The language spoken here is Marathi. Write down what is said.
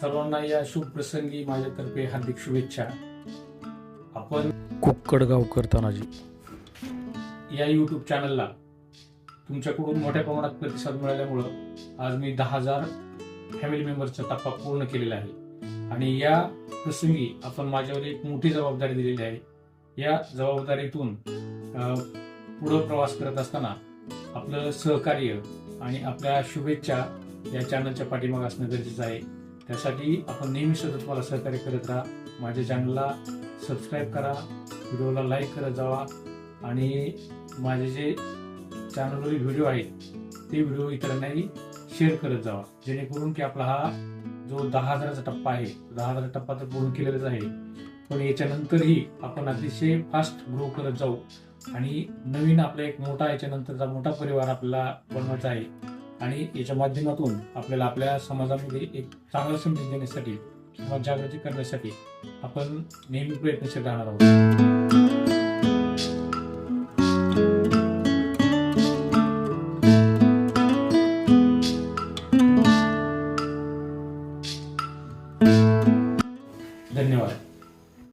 सर्वांना या शुभ प्रसंगी माझ्यातर्फे हार्दिक शुभेच्छा. आपण कुक्कडगावकर तानाजी. या यूट्यूब चॅनलला तुमच्याकडून मोठ्या प्रमाणात प्रतिसाद मिळाल्यामुळं आज मी दहा हजार फॅमिली मेंबर्सचा टप्पा पूर्ण केलेला आहे. आणि या प्रसंगी आपण माझ्यावर एक मोठी जबाबदारी दिलेली आहे. या जबाबदारीतून पुढं प्रवास करत असताना आपलं सहकार्य आणि आपल्या शुभेच्छा या चॅनलच्या पाठीमागे असणं गरजेचं आहे. त्यासाठी आपण नेहमी सतत मला सहकार्य करत राहा. माझ्या चॅनलला सबस्क्राईब करा व्हिडिओला लाईक करत जावा. आणि माझे जे चॅनलवरील व्हिडिओ आहेत ते व्हिडिओ इतरांनाही शेअर करत जावा. जेणेकरून की आपला हा जो दहा हजाराचा टप्पा आहे दहा हजाराचा टप्पा तर पूर्ण केलेलाच आहे. पण याच्यानंतरही आपण अतिशय फास्ट ग्रो करत जाऊ. आणि नवीन आपला एक मोठा याच्यानंतरचा मोठा परिवार आपल्याला बनवायचा आहे. आणि याच्या माध्यमातून आपल्याला आपल्या समाजामध्ये एक चांगला संदेश देण्यासाठी समाज जागृती करण्यासाठी आपण नेहमी प्रयत्नशील राहणार आहोत. धन्यवाद.